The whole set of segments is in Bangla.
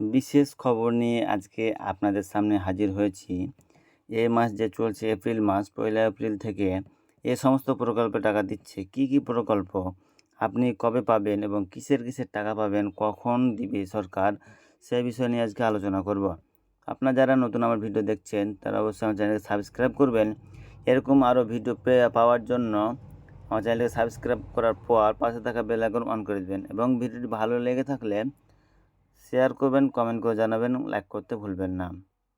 বিশেষ খবর নিয়ে আজকে আপনাদের সামনে হাজির হয়েছি। এ মাস যে চলছে এপ্রিল মাস, পয়লা এপ্রিল থেকে এ সমস্ত প্রকল্পে টাকা দিচ্ছে। কি কি প্রকল্প? আপনি কবে পাবেন এবং কিসের কিসের টাকা পাবেন? কখন দিবে সরকার? সে বিষয় নিয়ে আজকে আলোচনা করব। আপনারা যারা নতুন আমার ভিডিও দেখছেন, তারা অবশ্যই আমার চ্যানেলকে সাবস্ক্রাইব করবেন। এরকম আরও ভিডিও পেয়ে পাওয়ার জন্য আমার চ্যানেলকে সাবস্ক্রাইব করার পর পাশে থাকা বেল আইকন অন করে দেবেন এবং ভিডিওটি ভালো লেগে থাকলে শেয়ার করবেন কমেন্ট করে জানাবেন লাইক করতে ভুলবেন না।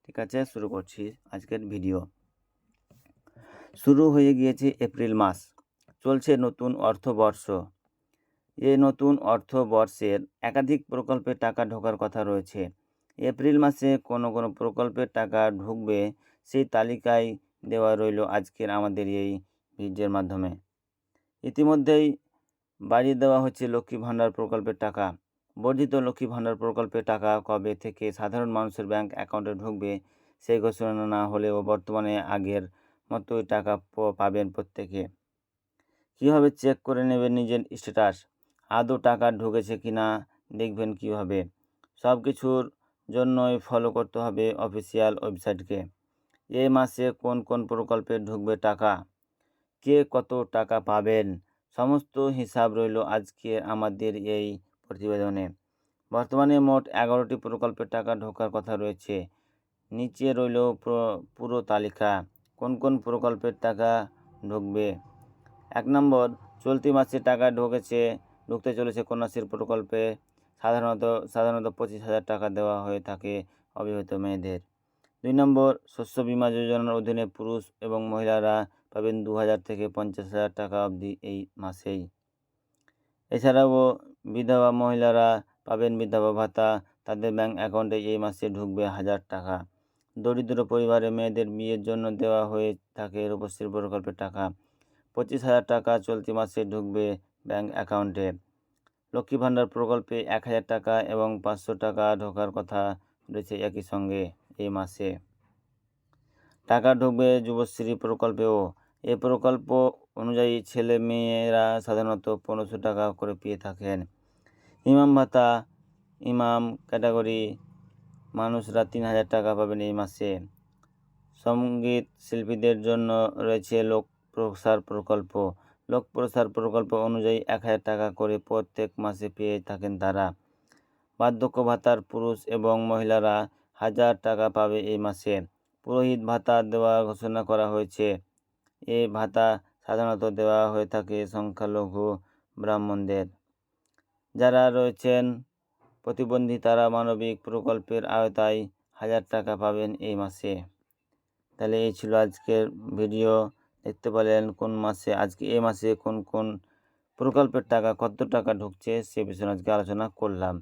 ঠিক আছে, শুরু করছি আজকের ভিডিও শুরু হয়ে গিয়েছে এপ্রিল মাস। চলছে নতুন অর্থবর্ষ। এই নতুন অর্থবর্ষের একাধিক প্রকল্পে টাকা ঢোকার কথা রয়েছে। এপ্রিল মাসে কোনো কোনো প্রকল্পের টাকা ঢুকবে সেই তালিকায় দেওয়া রইল আজকের আমাদের এই ভিডিওর মাধ্যমে। ইতিমধ্যেই বাড়িয়ে দেওয়া হচ্ছে লক্ষ্মী ভাণ্ডার প্রকল্পের টাকা। বর্ধিত লক্ষ্মী ভাণ্ডার প্রকল্পে টাকা কবে থেকে সাধারণ মানুষের ব্যাংক অ্যাকাউন্টে ঢুকবে, সেই ঘোষণা না হলেও বর্তমানে আগের মতোই টাকা পাবেন প্রত্যেকে। কীভাবে চেক করে নেবেন নিজের স্ট্যাটাস? আদৌ টাকা ঢুকেছে কি না দেখবেন কীভাবে? সব কিছুর জন্যই ফলো করতে হবে অফিসিয়াল ওয়েবসাইটকে। এ মাসে কোন কোন প্রকল্পে ঢুকবে টাকা? কে কত টাকা পাবেন? সমস্ত হিসাব রইল আজকে আমাদের এই প্রতিবেদনে। বর্তমানে মোট এগারোটি প্রকল্পের টাকা ঢোকার কথা রয়েছে। নিচে রইল পুরো তালিকা। কোন কোন প্রকল্পের টাকা ঢুকবে? এক নম্বর, চলতি মাসে টাকা ঢুকেছে, ঢুকতে চলেছে কন্যাশ্রী প্রকল্পে। সাধারণত সাধারণত পঁচিশ হাজার টাকা দেওয়া হয়ে থাকে অবিবাহিত মেয়েদের। দুই নম্বর, শস্য বিমা যোজনার অধীনে পুরুষ এবং মহিলারা পাবেন দু হাজার থেকে পঞ্চাশ হাজার টাকা অবধি এই মাসেই। এছাড়াও বিধবা মহিলারা পাবেন বিধবা ভাতা। তাদের ব্যাঙ্ক অ্যাকাউন্টে এই মাসে ঢুকবে হাজার টাকা। দরিদ্র পরিবারে মেয়েদের বিয়ের জন্য দেওয়া হয়ে থাকে রূপশ্রী প্রকল্পের টাকা। পঁচিশ হাজার টাকা চলতি মাসে ঢুকবে ব্যাঙ্ক অ্যাকাউন্টে লক্ষ্মী ভাণ্ডার প্রকল্পে এক হাজার টাকা এবং পাঁচশো টাকা ঢোকার কথা রয়েছে একই সঙ্গে এই মাসে। টাকা ঢুকবে যুবশ্রী প্রকল্পেও। এ প্রকল্প অনুযায়ী ছেলে মেয়েরা সাধারণত পনেরোশো টাকা করে পেয়ে থাকেন। ইমাম ভাতা, ইমাম ক্যাটাগরি মানুষরা তিন হাজার টাকা পাবেন এই মাসে। সংগীত শিল্পীদের জন্য রয়েছে লোক প্রসার প্রকল্প। লোক প্রসার প্রকল্প অনুযায়ী এক হাজার টাকা করে প্রত্যেক মাসে পেয়ে থাকেন তারা। বার্ধক্য ভাতার পুরুষ এবং মহিলারা হাজার টাকা পাবে এই মাসে। পুরোহিত ভাতা দেওয়ার ঘোষণা করা হয়েছে। এই ভাতা সাধারণত দেওয়া হয়ে থাকে সংখ্যালঘু ব্রাহ্মণদের। যারা রয়েছেন, প্রতিবন্ধী তারা মানবিক প্রকল্পের আওতায় হাজার টাকা পাবেন এই মাসে। তাহলে এই ছিল আজকের ভিডিও। দেখতে পেলেন কোন মাসে, আজকে এই মাসে কোন কোন প্রকল্পের টাকা, কত টাকা ঢুকছে সে বিষয়ে আজকে আলোচনা করলাম।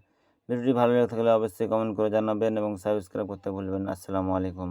ভিডিওটি ভালো লেগে থাকলে অবশ্যই কমেন্ট করে জানাবেন এবং সাবস্ক্রাইব করতে ভুলবেন আসসালামু আলাইকুম।